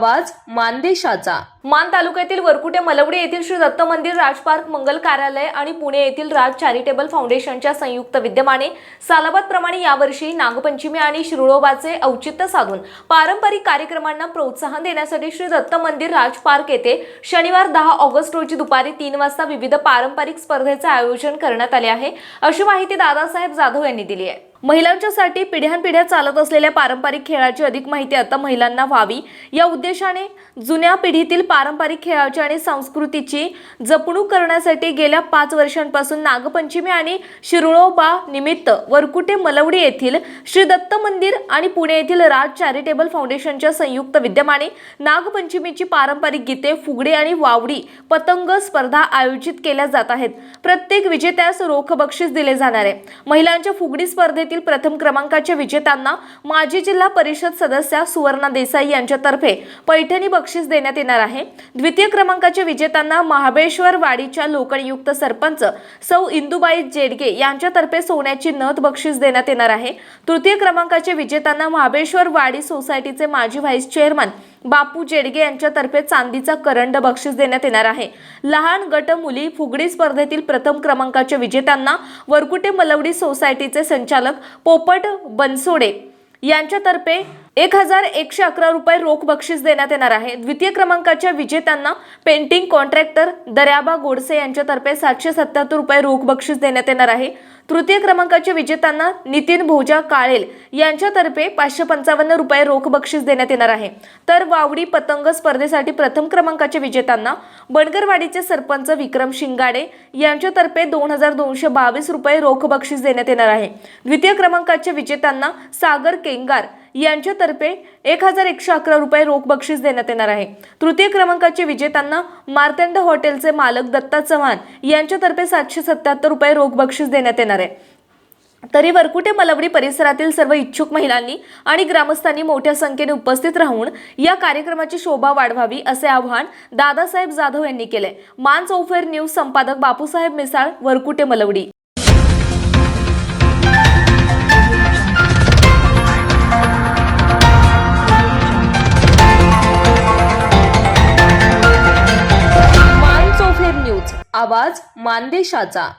आवाज मानदेशाचा. मान तालुक्यातील वरकुटे मलवडे येथील श्री दत्त मंदिर राजपार्क मंगल कार्यालय आणि पुणे येथील राज चॅरिटेबल फाउंडेशनच्या संयुक्त विद्यमाने सालाबाद प्रमाणे यावर्षी नागपंचमी आणि शिरुळोबाचे औचित्य साधून पारंपरिक कार्यक्रमांना प्रोत्साहन देण्यासाठी श्री दत्त मंदिर राजपार्क येथे शनिवार दहा ऑगस्ट रोजी दुपारी तीन वाजता विविध पारंपरिक स्पर्धेचे आयोजन करण्यात आले आहे. अशी माहिती दादासाहेब जाधव यांनी दिली आहे. महिलांच्यासाठी पिढ्यानपिढ्या चालत असलेल्या पारंपरिक खेळाची अधिक माहिती आता महिलांना व्हावी. या उद्देशाने जुन्या पिढीतील पारंपरिक खेळाची आणि संस्कृतीची जपणूक करण्यासाठी गेल्या पाच वर्षांपासून नागपंचमी आणि शिरुळोबा निमित्त वरकुटे मलवडी येथील श्री दत्त मंदिर आणि पुणे येथील राज चॅरिटेबल फाउंडेशनच्या संयुक्त विद्यमाने नागपंचमीची पारंपरिक गीते फुगडे आणि वावडी पतंग स्पर्धा आयोजित केल्या जात आहेत. प्रत्येक विजेत्यास रोख बक्षीस दिले जाणार आहे. महिलांच्या फुगडी स्पर्धेत स्पर्धेतील प्रथम क्रमांकाच्या विजेत्यांना माजी जिल्हा परिषद सदस्या सुवर्णा देसाई यांच्यातर्फे पैठणी बक्षीस देण्यात येणार आहे. द्वितीय क्रमांकाच्या विजेत्यांना महाबळेश्वर वाडीच्या लोकणयुक्त सरपंच सौ इंदुबाई जेडगे यांच्यातर्फे सोन्याची नथ बक्षीस देण्यात येणार आहे. तृतीय क्रमांकाच्या विजेत्यांना महाबळेश्वर वाडी सोसायटीचे माजी व्हाईस चेअरमन बापू जेडगे यांच्यातर्फे चांदीचा करंड बक्षीस देण्यात येणार आहे. लहान गट मुली फुगडी स्पर्धेतील प्रथम क्रमांकाच्या विजेत्यांना वरकुटे मलवडी सोसायटीचे संचालक पोपट बनसोडे यांच्यातर्फे एक हजार एकशे अकरा रुपये रोख बक्षीस देण्यात येणार आहे. द्वितीय क्रमांकाच्या विजेत्यांना पेंटिंग कॉन्ट्रॅक्टर दर्याबा गोडसे यांच्यातर्फे सातशे सत्याहत्तर रुपये रोख बक्षीस देण्यात येणार आहे. तृतीय क्रमांकाच्या विजेत्यांना नितीन भोजा काळेल यांच्यातर्फे पाचशे पंचावन्न रुपये रोख बक्षीस देण्यात येणार आहे. तर वावडी पतंग स्पर्धेसाठी प्रथम क्रमांकाच्या विजेत्यांना बनगरवाडीचे सरपंच विक्रम शिंगाडे यांच्यातर्फे दोन हजार दोनशे बावीस रुपये रोख बक्षीस देण्यात येणार आहे. द्वितीय क्रमांकाच्या विजेत्यांना सागर केंगार यांच्यातर्फे एक हजार एकशे अकरा रुपये रोख बक्षीस देण्यात येणार आहे. तृतीय क्रमांकाचे विजेत्यांना मार्तंड हॉटेलचे मालक दत्ता चव्हाण यांच्यातर्फे सातशे सत्याहत्तर रुपये रोख बक्षीस देण्यात येणार आहे. तरी वरकुटे मलवडी परिसरातील सर्व इच्छुक महिलांनी आणि ग्रामस्थांनी मोठ्या संख्येने उपस्थित राहून या कार्यक्रमाची शोभा वाढवावी असे आवाहन दादासाहेब जाधव यांनी केले. मान चौफेर न्यूज संपादक बापूसाहेब मिसाळ वरकुटे मलवडी. न्यूज आवाज मानदेशाचा.